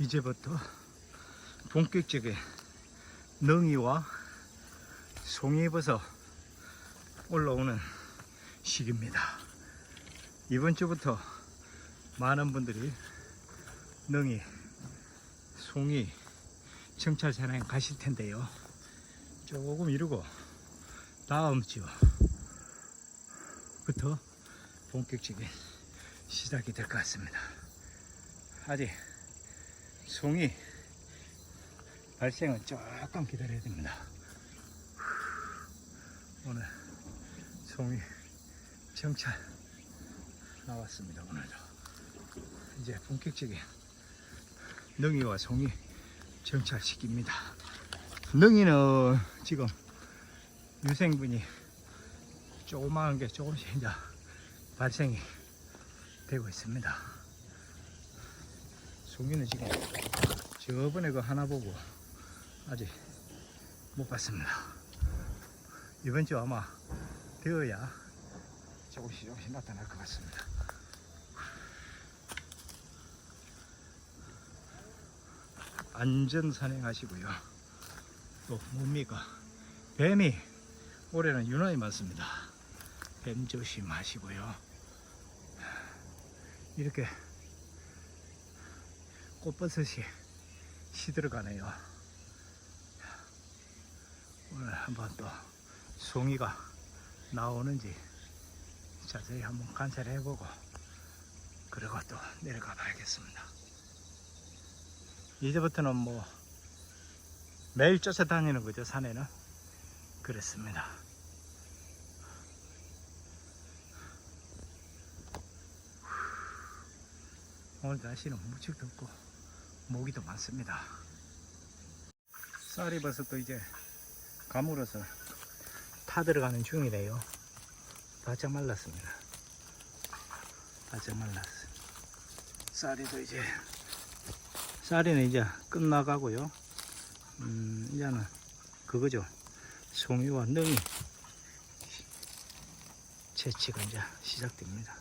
이제부터 본격적인 능이와 송이버섯 올라오는 시기입니다. 이번 주부터 많은 분들이 능이, 송이, 정찰 산행 가실 텐데요. 조금 이르고 다음 주부터 본격적인 시작이 될 것 같습니다. 아직 송이 발생은 조금 기다려야 됩니다. 오늘 송이 정찰 나왔습니다. 오늘도 이제 본격적인 능이와 송이 정찰 시기입니다. 능이는 지금 유생분이 조그마한 게 조금씩 이제 발생이 되고 있습니다. 송이는 지금 저번에 그 하나 보고 아직 못 봤습니다. 이번 주 아마 되어야 조금씩 조금씩 나타날 것 같습니다. 안전 산행하시고요. 또 뭡니까? 뱀이 올해는 유난히 많습니다. 뱀 조심하시고요. 이렇게 꽃버섯이 시들어가네요. 오늘 한번 또 송이가 나오는지 자세히 한번 관찰해보고 그리고 또 내려가 봐야겠습니다. 이제부터는 뭐 매일 쫓아다니는 거죠 산에는 그렇습니다. 오늘 날씨는 무척 덥고 모기 도 많습니다. 쌀이버섯도 이제 가물어서 타 들어가는 중이래요. 바짝 말랐습니다. 바짝 말랐어. 쌀이도 이제 쌀이는 이제 끝나가고요. 음, 이제는 그거죠. 송이와 능이 채취가 이제 시작됩니다.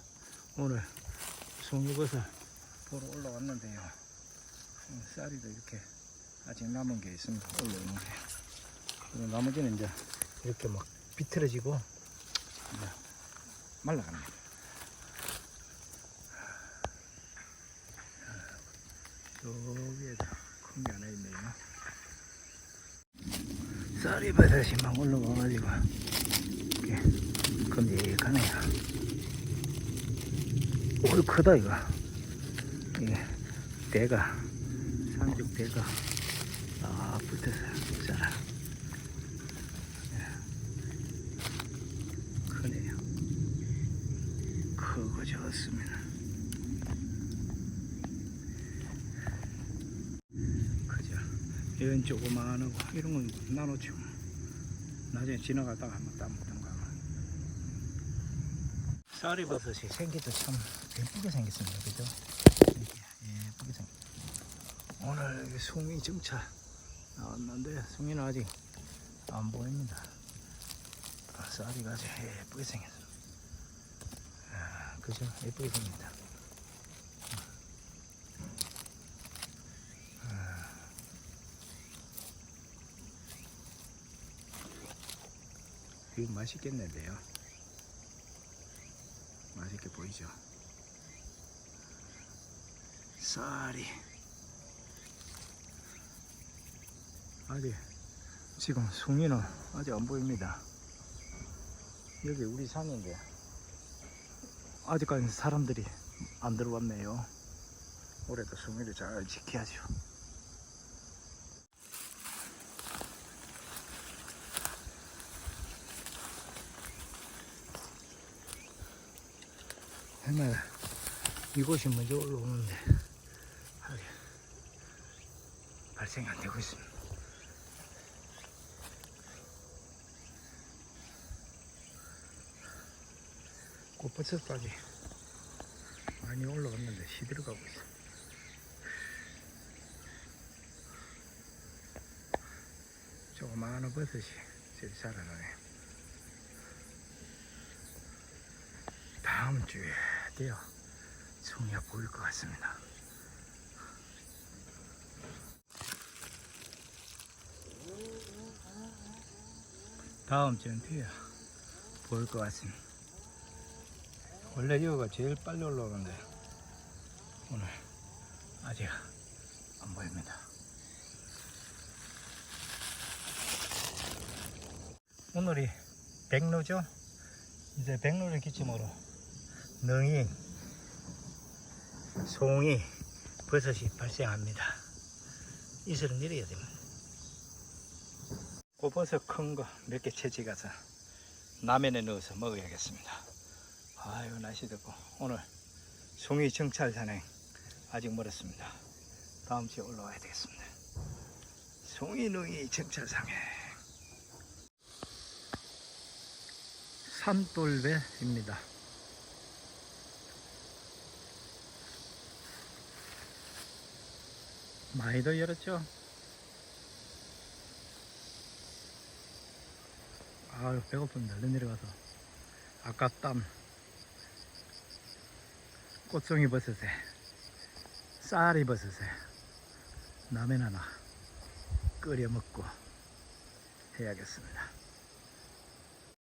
오늘 송이버섯 보러 올라왔는데요. 음, 쌀이도 이렇게 아직 남은 게 있습니다. 올라오는 게. 그리고 나머지는 이제 이렇게 막 비틀어지고 말라갑니다. 여기에다 큰 게 하나 있네요. 쌀이 버섯이 막 올라와가지고 이렇게 큼직하네요. 오, 크다 이거. 이게 대가 산적 대가 아 붙어서 자라. 크네요. 크고 좋습니다. 그죠. 이런 조그마하고 이런 건 나노죠. 나중에 지나가다가 한번 따먹던가. 쌀이 버섯이 생기도 참 예쁘게 생겼습니다. 그죠? 오늘 송이 정차 나왔는데 송이는 아직 안 보입니다. 아, 쌀이가 아주 예쁘게 생겼어. 아, 그죠? 예쁘게 생겼다. 아. 이거 맛있겠는데요. 맛있게 보이죠? 쌀이 아직 지금 송이는 아직 안 보입니다. 여기 우리 산인데 아직까지 사람들이 안 들어왔네요. 올해도 송이를 잘 지켜야죠. 옛날에 이곳이 먼저 올라오는데 발생이 안 되고 있습니다. 꽃버섯까지 많이 올라갔는데 시들어 가고 있어. 조그마한 버섯이 제일 잘하네. 다음 주에 돼요 송이가 보일 것 같습니다. 다음 주엔 돼요 보일 것 같습니다. 원래 여기가 제일 빨리 올라오는데 오늘 아직 안 보입니다. 오늘이 백로죠? 이제 백로를 기점으로 능이, 송이, 버섯이 발생합니다. 이슬은 내려야 됩니다. 고버섯 큰 거 몇 개 채취가서 라면에 넣어서 먹어야겠습니다. 아유 날씨 덥고 오늘 송이 정찰 산행 아직 멀었습니다. 다음 주에 올라와야 되겠습니다. 송이 능이 정찰 산행 산돌배입니다. 많이도 열었죠? 아유 얼른 내려가서 아까 땀 꽃송이 버섯에 쌀이 버섯에 라면 하나 끓여 먹고 해야겠습니다